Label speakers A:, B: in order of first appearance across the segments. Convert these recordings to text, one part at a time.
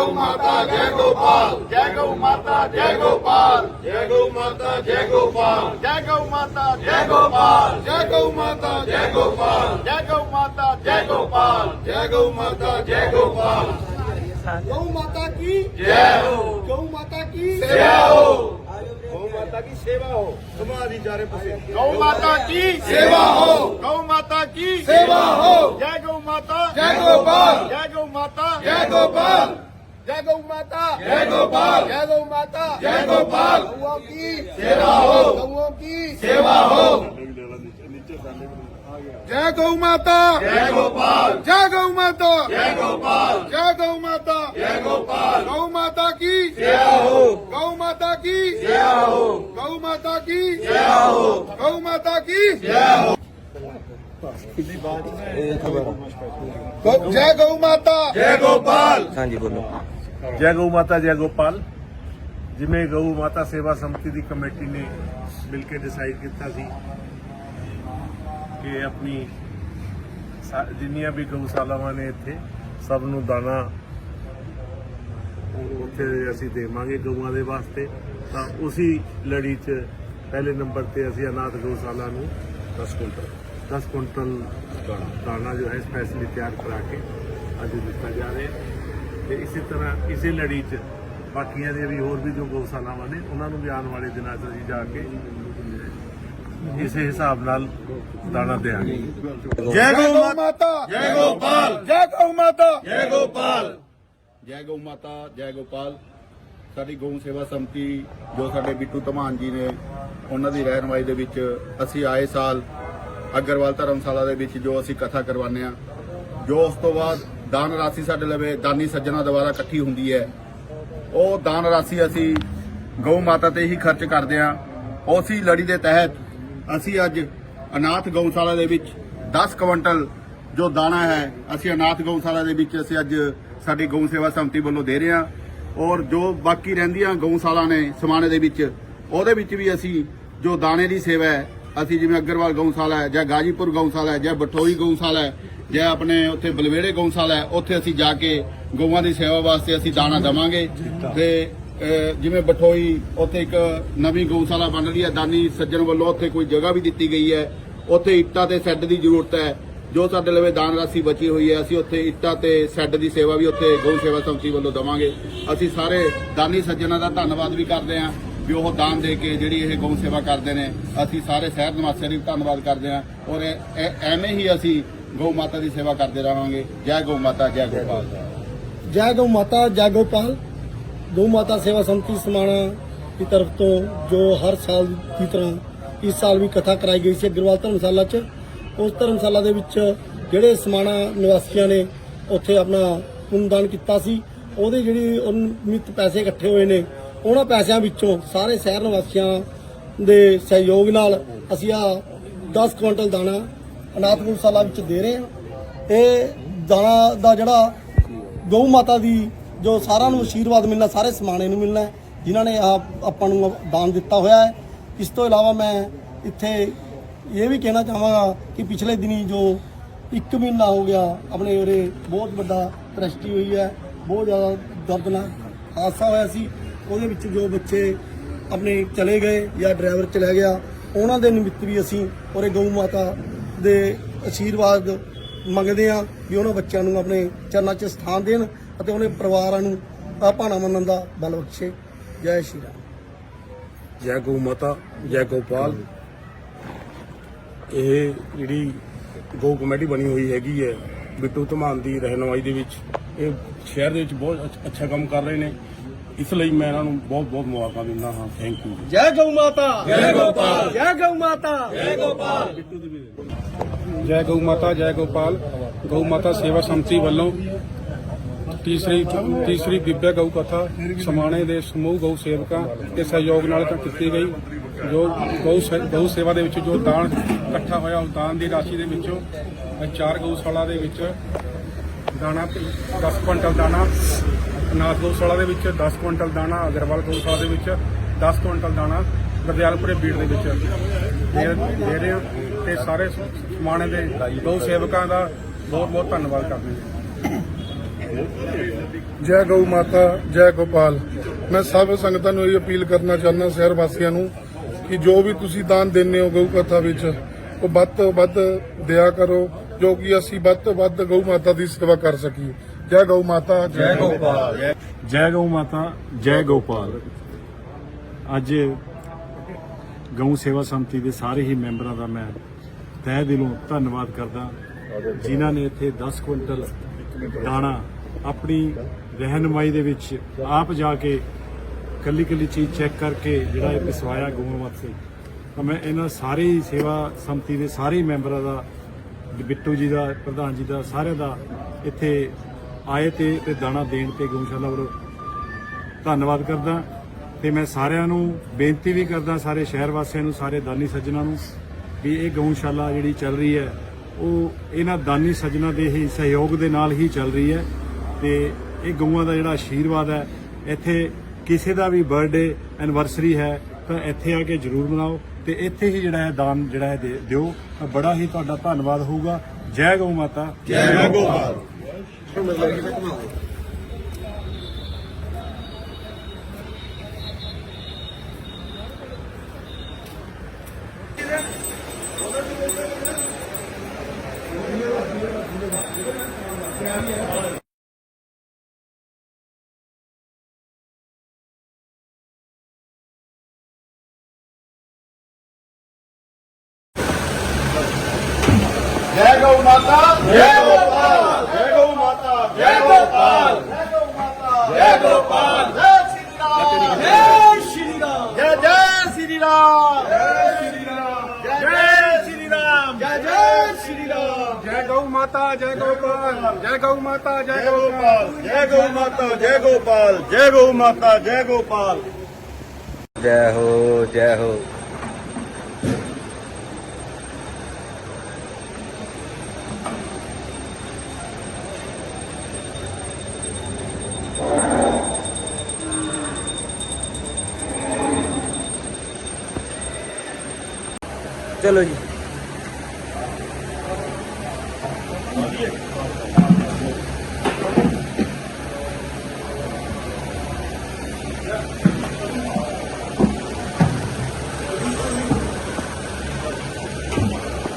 A: गौ माता जय गोपाल जय गौ माता जय गोपाल जय गौ माता जय गोपाल जय गौ माता जय गोपाल जय गौ माता जय गोपाल जय गौ माता जय गोपाल जय गौ माता जय गोपाल
B: गौ माता की
A: जय हो
B: गौ माता की
A: सेवा हो
B: गौ माता की सेवा हो समाधि जा रहे पसे
A: गौ माता की सेवा हो गौ माता की सेवा हो जय गौ माता जय गोपाल जय गौ माता जय गोपाल
B: जय गौ माता
A: जय गोपाल
B: जय गौ माता
A: जय गोपाल
B: गौओं की
A: सेवा हो
B: गौओं की
A: सेवा हो
B: जय गौ माता
A: जय गोपाल
B: जय गौ माता
A: जय गोपाल
B: जय गौ माता
A: जय गोपाल
B: गौ माता की
A: सेवा हो
B: गौ माता की
A: सेवा हो
B: गौ माता की
A: सेवा हो
B: गौ माता की
A: सेवा हो
B: जय गौ माता
A: जय गोपाल
C: हाँ जी बोलो
D: ਜੈ ਗਊ ਮਾਤਾ, ਜੈ ਗੋਪਾਲ ਜਿਵੇਂ ਗਊ ਮਾਤਾ ਸੇਵਾ ਸਮਿਤੀ ਦੀ ਕਮੇਟੀ ਨੇ ਮਿਲ ਕੇ ਡਿਸਾਈਡ ਕੀਤਾ ਸੀ ਕਿ ਆਪਣੀ ਜਿੰਨੀਆਂ ਵੀ ਗਊਸ਼ਾਲਾਵਾਂ ਨੇ ਇੱਥੇ, ਸਭ ਨੂੰ ਦਾਣਾ ਉੱਥੇ ਅਸੀਂ ਦੇਵਾਂਗੇ ਗਊਆਂ ਦੇ ਵਾਸਤੇ। ਤਾਂ ਉਸੇ ਲੜੀ 'ਚ ਪਹਿਲੇ ਨੰਬਰ ਤੇ ਅਸੀਂ ਅਨਾਥ ਗਊਸ਼ਾਲਾ ਨੂੰ 10 ਕੁਇੰਟਲ 10 ਕੁਇੰਟਲ ਦਾਣਾ ਜੋ ਹੈ ਸਪੈਸ਼ਲੀ ਤਿਆਰ ਕਰਾ ਕੇ ਅੱਜ ਦਿੱਤਾ ਜਾ ਰਿਹਾ ਹੈ। ਤੇ ਇਸੇ ਤਰ੍ਹਾਂ ਇਸੇ ਲੜੀ 'ਚ ਬਾਕੀਆਂ ਦੇ ਵੀ ਹੋਰ ਵੀ ਜੋ ਗੋਸ਼ਾਲਾਵਾਂ ਨੇ ਉਹਨਾਂ ਨੂੰ ਵੀ ਆਉਣ ਵਾਲੇ ਦਿਨਾਂ 'ਚ ਅਸੀਂ ਜਾ ਕੇ ਇਸੇ ਹਿਸਾਬ ਨਾਲ ਦਾਣਾ ਦੇਾਂਗੇ
B: ਜੈ ਗੋ ਮਾਤਾ
A: ਜੈ ਗੋਪਾਲ
B: ਜੈ ਗੋ ਮਾਤਾ।
A: ਜੈ ਗੋਪਾਲ ਜੈ ਗੋ ਮਾਤਾ ਜੈ ਗੋਪਾਲ ਸਾਡੀ ਗਊ ਸੇਵਾ ਸੰਮਤੀ ਜੋ ਸਾਡੇ ਬਿੱਟੂ ਧਮਾਨ ਜੀ ਨੇ ਉਹਨਾਂ ਦੀ ਰਹਿਨਮਾਈ ਦੇ ਵਿੱਚ ਅਸੀਂ ਆਏ ਸਾਲ ਅਗਰਵਾਲ ਧਰਮਸ਼ਾਲਾ ਦੇ ਵਿੱਚ ਜੋ ਅਸੀਂ ਕਥਾ ਕਰਵਾਉਂਦੇ ਆ ਜੋ ਉਸ ਤੋਂ ਬਾਅਦ ਦਾਨ ਰਾਸ਼ੀ ਸਾਡੇ ਲਵੇ, ਦਾਨੀ ਸੱਜਣਾ ਦੁਆਰਾ ਇਕੱਠੀ ਹੁੰਦੀ ਹੈ। ਉਹ ਦਾਨ ਰਾਸ਼ੀ ਅਸੀਂ ਗਊ ਮਾਤਾ ਤੇ ਹੀ ਖਰਚ ਕਰਦੇ ਆ ਉਸੇ ਲੜੀ ਦੇ ਤਹਿਤ ਅਸੀਂ ਅੱਜ ਅਨਾਥ ਗਊਸ਼ਾਲਾ ਦੇ ਵਿੱਚ 10 ਕੁਇੰਟਲ ਜੋ ਦਾਣਾ ਹੈ, ਅਸੀਂ ਅਨਾਥ ਗਊਸ਼ਾਲਾ ਦੇ ਵਿੱਚ ਅਸੀਂ ਅੱਜ ਸਾਡੀ ਗਊ ਸੇਵਾ ਸੰਮਤੀ ਵੱਲੋਂ ਦੇ ਰਹੇ ਹਾਂ। ਔਰ ਜੋ ਬਾਕੀ ਰਹਿੰਦੀਆਂ ਗਊਸ਼ਾਲਾ ਨੇ ਸਮਾਣੇ ਦੇ ਵਿੱਚ, ਉਹਦੇ ਵਿੱਚ ਵੀ ਅਸੀਂ ਜੋ ਦਾਣੇ ਦੀ ਸੇਵਾ ਹੈ ਅਸੀਂ ਜਿਵੇਂ ਅਗਰਵਾਲ ਗਊਸ਼ਾਲਾ ਹੈ, ਜਾਂ ਗਾਜੀਪੁਰ ਗਊਸ਼ਾਲਾ ਹੈ, ਜਾਂ ਬਠੋਈ ਗਊਸ਼ਾਲਾ ਹੈ, ਜਾਂ ਆਪਣੇ ਉੱਥੇ ਬਲਵੇੜੇ ਗਊਸ਼ਾਲਾ ਹੈ, ਉੱਥੇ ਅਸੀਂ ਜਾ ਕੇ ਗਊਆਂ ਦੀ ਸੇਵਾ ਵਾਸਤੇ ਅਸੀਂ ਦਾਣਾ ਦਵਾਂਗੇ। ਤੇ ਜਿਵੇਂ ਬਠੋਈ ਉੱਥੇ ਇੱਕ ਨਵੀਂ ਗਊਸ਼ਾਲਾ ਬਣ ਰਹੀ ਹੈ, ਦਾਨੀ ਸੱਜਣ ਵੱਲੋਂ ਉੱਥੇ ਕੋਈ ਜਗ੍ਹਾ ਵੀ ਦਿੱਤੀ ਗਈ ਹੈ। ਉੱਥੇ ਇੱਟਾਂ ਤੇ ਸੈੱਡ ਦੀ ਜ਼ਰੂਰਤ ਹੈ। ਜੋ ਸਾਡੇ ਲਵੇ ਦਾਨ ਰਾਸ਼ੀ ਬਚੀ ਹੋਈ ਹੈ, ਅਸੀਂ ਉੱਥੇ ਇੱਟਾਂ ਤੇ ਸੈੱਡ ਦੀ ਸੇਵਾ ਵੀ ਉੱਥੇ ਗਊ ਸੇਵਾ ਸੰਮਤੀ ਵੱਲੋਂ ਦਵਾਂਗੇ। ਅਸੀਂ ਸਾਰੇ ਦਾਨੀ ਸੱਜਣਾਂ ਦਾ ਧੰਨਵਾਦ ਵੀ ਕਰਦੇ ਹਾਂ। ਵੀ ਉਹ ਦਾਨ ਦੇ ਕੇ ਜਿਹੜੀ ਇਹ ਗਊ ਸੇਵਾ ਕਰਦੇ ਨੇ, ਅਸੀਂ ਸਾਰੇ ਸ਼ਹਿਰ ਨਿਵਾਸੀਆਂ ਦੀ ਧੰਨਵਾਦ ਕਰਦੇ ਹਾਂ ਔਰ ਐਵੇਂ ਹੀ ਅਸੀਂ ਗਊ ਮਾਤਾ ਦੀ ਸੇਵਾ ਕਰਦੇ ਰਹਾਂਗੇ। ਜੈ ਗਊ ਮਾਤਾ, ਜੈ ਗੋਪਾਲ
B: ਜੈ ਗਊ ਮਾਤਾ, ਜੈ ਗੋਪਾਲ ਗਊ ਮਾਤਾ ਸੇਵਾ ਸੰਤੀ ਸਮਾਣਾ ਦੀ ਤਰਫ ਤੋਂ ਜੋ ਹਰ ਸਾਲ ਦੀ ਤਰ੍ਹਾਂ ਇਸ ਸਾਲ ਵੀ ਕਥਾ ਕਰਾਈ ਗਈ ਸੀ ਅਗਰਵਾਲ ਧਰਮਸ਼ਾਲਾ 'ਚ, ਉਸ ਧਰਮਸ਼ਾਲਾ ਦੇ ਵਿੱਚ ਜਿਹੜੇ ਸਮਾਣਾ ਨਿਵਾਸੀਆਂ ਨੇ ਉੱਥੇ ਆਪਣਾ ਪੁੰਨਦਾਨ ਕੀਤਾ ਸੀ। ਉਹਦੇ ਜਿਹੜੀ ਉਨਮਿਤ ਪੈਸੇ ਇਕੱਠੇ ਹੋਏ ਨੇ ਉਹਨਾਂ ਪੈਸਿਆਂ ਵਿੱਚੋਂ ਸਾਰੇ ਸ਼ਹਿਰ ਨਿਵਾਸੀਆਂ ਦੇ ਸਹਿਯੋਗ ਨਾਲ ਅਸੀਂ ਆ 10 ਕੁਇੰਟਲ ਦਾਣਾ ਅਨਾਥ ਗਊਸ਼ਾਲਾ ਵਿੱਚ ਦੇ ਰਹੇ ਹਾਂ। ਇਹ ਦਾਣਾ ਦਾ ਜਿਹੜਾ ਗਊ ਮਾਤਾ ਦੀ ਜੋ ਸਾਰਿਆਂ ਨੂੰ ਆਸ਼ੀਰਵਾਦ ਮਿਲਣਾ, ਸਾਰੇ ਸਮਾਣੇ ਨੂੰ ਮਿਲਣਾ ਜਿਨ੍ਹਾਂ ਨੇ ਆ ਆਪਾਂ ਨੂੰ ਦਾਨ ਦਿੱਤਾ ਹੋਇਆ ਹੈ। ਇਸ ਤੋਂ ਇਲਾਵਾ ਮੈਂ ਇੱਥੇ ਇਹ ਵੀ ਕਹਿਣਾ ਚਾਹਾਂਗਾ ਕਿ ਪਿਛਲੇ ਦਿਨੀ ਜੋ ਇੱਕ ਮਹੀਨਾ ਹੋ ਗਿਆ, ਆਪਣੇ ਉਰੇ ਬਹੁਤ ਵੱਡਾ ਟ੍ਰੈਜਡੀ ਹੋਈ ਹੈ, ਬਹੁਤ ਜ਼ਿਆਦਾ ਦਰਦਨਾਕ ਹਾਦਸਾ ਹੋਇਆ ਸੀ। ਉਹਦੇ ਵਿੱਚ ਜੋ ਬੱਚੇ ਆਪਣੇ ਚਲੇ ਗਏ ਜਾਂ ਡਰਾਈਵਰ ਚਲਾ ਗਿਆ, ਉਹਨਾਂ ਦੇ ਨਿਮਿਤ ਵੀ ਅਸੀਂ ਉਰੇ ਗਊ ਮਾਤਾ ਦੇ ਆਸ਼ੀਰਵਾਦ ਮੰਗਦੇ ਆ ਵੀ ਉਹਨਾਂ ਬੱਚਿਆਂ ਨੂੰ ਆਪਣੇ ਚਰਨਾਂ 'ਚ ਸਥਾਨ ਦੇਣ ਅਤੇ ਉਹਨਾਂ ਪਰਿਵਾਰਾਂ ਨੂੰ ਭਾਣਾ ਮੰਨਣ ਦਾ ਬਲ ਬਖਸ਼ੇ। ਜੈ ਸ਼੍ਰੀ ਰਾਮ।
D: ਜੈ ਗਊ ਮਾਤਾ, ਜੈ ਗੋਪਾਲ ਇਹ ਜਿਹੜੀ ਗਊ ਕਮੇਟੀ ਬਣੀ ਹੋਈ ਹੈਗੀ ਹੈ, ਬਿੱਟੂ ਧਮਾਨ ਦੀ ਰਹਿਨਮਾਈ ਦੇ ਵਿੱਚ, ਇਹ ਸ਼ਹਿਰ ਦੇ ਵਿੱਚ ਬਹੁਤ ਅੱਛਾ ਕੰਮ ਕਰ ਰਹੇ ਨੇ। ਇਸ ਲਈ ਮੈਂ ਇਹਨਾਂ ਨੂੰ ਬਹੁਤ ਬਹੁਤ ਮੁਬਾਰਕਾਂ ਦਿੰਦਾ ਹਾਂ। ਥੈਂਕ ਯੂ
B: ਜੈ ਗਊ ਮਾਤਾ। ਜੈ ਗੋਪਾਲ। ਜੈ ਗਊ ਮਾਤਾ।
E: ਜੈ ਗਊ ਮਾਤਾ ਜੈ ਗੋਪਾਲ। ਗਊ ਮਾਤਾ ਸੇਵਾ ਸੰਮਤੀ ਵੱਲੋਂ ਤੀਸਰੀ ਤੀਸਰੀ ਦਿਵਯ ਗਊ ਕਥਾ ਸਮਾਣੇ ਦੇ ਸਮੂਹ ਗਊ ਸੇਵਕਾਂ ਦੇ ਸਹਿਯੋਗ ਨਾਲ ਤਾਂ ਕੀਤੀ ਗਈ। ਜੋ ਗਊ ਸੇ- ਗਊ ਸੇਵਾ ਦੇ ਵਿੱਚ ਜੋ ਦਾਨ ਇਕੱਠਾ ਹੋਇਆ ਉਸ ਦਾਨ ਦੀ ਰਾਸ਼ੀ ਦੇ ਵਿੱਚੋਂ ਇਹ ਚਾਰ ਗਊਸ਼ਾਲਾ ਦੇ ਵਿੱਚ ਦਾਣਾ 10 ਕੁਇੰਟਲ ਦਾਣਾ ਅਨਾਥ ਗਊਸ਼ਾਲਾ ਦੇ ਵਿੱਚ 10 ਕੁਇੰਟਲ ਦਾਣਾ, ਅਗਰਵਾਲ ਗਊਸ਼ਾਲਾ ਦੇ ਵਿੱਚ 10 ਕੁਇੰਟਲ ਦਾਣਾ ਗਰਦਿਆਲਪੁਰੇ ਬੀੜ ਦੇ ਵਿੱਚ ਦੇ ਦੇ ਰਹੇ ਹਾਂ ਤੇ ਸਾਰੇ ਸਮਾਣੇ ਦੇ ਗਊ ਸੇਵਕਾਂ ਦਾ ਬਹੁਤ ਬਹੁਤ ਧੰਨਵਾਦ ਕਰਦੇ ਹਾਂ।
C: ਜੈ ਗਊ ਮਾਤਾ, ਜੈ ਗੋਪਾਲ। ਮੈਂ ਸਭ ਸੰਗਤਾਂ ਨੂੰ ਇਹ ਅਪੀਲ ਕਰਨਾ ਚਾਹੁੰਦਾ ਸ਼ਹਿਰ ਵਾਸੀਆਂ ਨੂੰ ਕਿ ਜੋ ਵੀ ਤੁਸੀਂ ਦਾਨ ਦਿੰਦੇ ਹੋ ਗਊ ਕਥਾ ਵਿੱਚ, ਉਹ ਵੱਧ ਤੋਂ ਵੱਧ ਦਿਆ ਕਰੋ, ਜੋ ਕਿ ਅਸੀਂ ਵੱਧ ਤੋਂ ਵੱਧ ਗਊ ਮਾਤਾ ਦੀ ਸੇਵਾ ਕਰ ਸਕੀਏ। ਜੈ ਗਊ ਮਾਤਾ ਜੈ ਗੋਪਾਲ।
F: ਜੈ ਗਊ ਮਾਤਾ ਜੈ ਗੋਪਾਲ। ਅੱਜ ਗਊ ਸੇਵਾ ਸੰਮਤੀ ਦੇ ਸਾਰੇ ਹੀ ਮੈਂਬਰਾਂ ਦਾ ਮੈਂ ਤਹਿ ਦਿਲੋਂ ਧੰਨਵਾਦ ਕਰਦਾ। ਜਿਨ੍ਹਾਂ ਨੇ ਇੱਥੇ 10 ਕੁਇੰਟਲ ਦਾਣਾ ਆਪਣੀ ਰਹਿਨਮਾਈ ਦੇ ਵਿੱਚ ਆਪ ਜਾ ਕੇ ਕੱਲੀ ਕੱਲੀ ਚੀਜ਼ ਚੈੱਕ ਕਰਕੇ ਜਿਹੜਾ ਇਹ ਪਿਸਵਾਇਆ ਗਊਆਂ ਵਾਸਤੇ। ਤਾਂ ਮੈਂ ਇਹਨਾਂ ਸਾਰੇ ਹੀ ਸੇਵਾ ਸੰਮਤੀ ਦੇ ਸਾਰੇ ਮੈਂਬਰਾਂ ਦਾ ਬਿੱਟੂ ਜੀ ਦਾ ਪ੍ਰਧਾਨ ਜੀ ਦਾ ਸਾਰਿਆਂ ਦਾ ਇੱਥੇ ਆਏ ਤੇ ਤੇ ਦਾਣਾ ਦੇਣ ਤੇ ਗਊਸ਼ਾਲਾ ਵੱਲੋਂ ਧੰਨਵਾਦ ਕਰਦਾ। ਤੇ ਮੈਂ ਸਾਰਿਆਂ ਨੂੰ ਬੇਨਤੀ ਵੀ ਕਰਦਾ, ਸਾਰੇ ਸ਼ਹਿਰ ਵਾਸੀਆਂ ਨੂੰ, ਸਾਰੇ ਦਾਨੀ ਸੱਜਣਾ ਨੂੰ ਵੀ ਇਹ ਗਊਸ਼ਾਲਾ ਜਿਹੜੀ ਚੱਲ ਰਹੀ ਹੈ, ਉਹ ਇਹਨਾਂ ਦਾਨੀ ਸੱਜਣਾ ਦੇ ਹੀ ਸਹਿਯੋਗ ਦੇ ਨਾਲ ਹੀ ਚੱਲ ਰਹੀ ਹੈ। ਤੇ ਇਹ ਗਊਆਂ ਦਾ ਜਿਹੜਾ ਆਸ਼ੀਰਵਾਦ ਹੈ, ਇੱਥੇ ਕਿਸੇ ਦਾ ਵੀ ਬਰਥਡੇ, ਐਨਵਰਸਰੀ ਹੈ, ਤਾਂ ਇੱਥੇ ਆ ਕੇ ਜਰੂਰ ਮਨਾਓ। ਤੇ ਇੱਥੇ ਹੀ ਜਿਹੜਾ ਹੈ ਦਾਨ ਜਿਹੜਾ ਹੈ ਦੇ- ਦਿਓ, ਤਾਂ ਬੜਾ ਹੀ ਤੁਹਾਡਾ ਧੰਨਵਾਦ ਹੋਊਗਾ। ਜੈ ਗਊ ਮਾਤਾ। ਜੈ ਗੋਪਾਲ
A: ਜੈ ਗਊ ਮਾਤਾ। ਜੈ ਗੋਪਾਲ ਜੈ ਗਊ ਮਾਤਾ ਜੈ ਗੋਪਾਲ ਜੈ ਗੋਪਾਲ ਜੈ ਸ਼੍ਰੀ ਰਾਮ ਜੈ ਸ਼੍ਰੀ ਰਾਮ ਜੈ ਜੈ ਸ਼੍ਰੀ ਰਾਮ ਜੈ ਸ਼੍ਰੀ ਰਾਮ ਜੈ ਸ਼੍ਰੀ ਰਾਮ ਜੈ ਜੈ ਸ਼੍ਰੀ ਰਾਮ
E: ਜੈ ਗਊ ਮਾਤਾ ਜੈ ਗੋਪਾਲ। ਜੈ ਗਊ ਮਾਤਾ ਜੈ
A: ਜੈ ਗੋਪਾਲ। ਜੈ ਗਊ ਮਾਤਾ ਜੈ ਗੋਪਾਲ। ਜੈ ਗਊ ਮਾਤਾ ਜੈ ਗੋਪਾਲ।
G: ਜੈ ਹੋ ਜੈ ਹੋ। ਚਲੋ ਜੀ।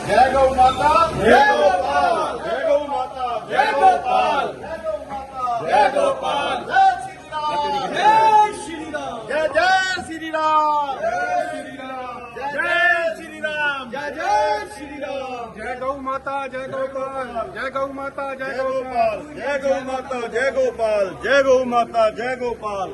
A: ਜੈ ਗਊ ਮਾਤਾ ਜੈ ਗੋਪਾਲ। ਜੈ ਮਾਤਾ ਜੈ ਗੋਪਾਲ। ਜੈ ਗੋਪਾਲ। ਜੈ ਸ਼੍ਰੀ ਰਾਮ। ਜੈ ਸ਼੍ਰੀ ਰਾਮ। ਜੈ ਜੈ ਸ਼੍ਰੀ ਰਾਮ ਜੈ ਸ਼੍ਰੀ ਰਾਮ ਜੈ ਸ਼੍ਰੀ ਰਾਮ ਜੈ ਜੈ ਸ਼੍ਰੀ ਰਾਮ
E: ਜੈ ਗਊ ਮਾਤਾ, ਜੈ ਗੋਪਾਲ। ਜੈ ਗਊ ਮਾਤਾ, ਜੈ
A: ਗੋਪਾਲ। ਜੈ ਗਊ ਮਾਤਾ, ਜੈ ਗੋਪਾਲ, ਜੈ ਗਊ ਮਾਤਾ, ਜੈ ਗੋਪਾਲ।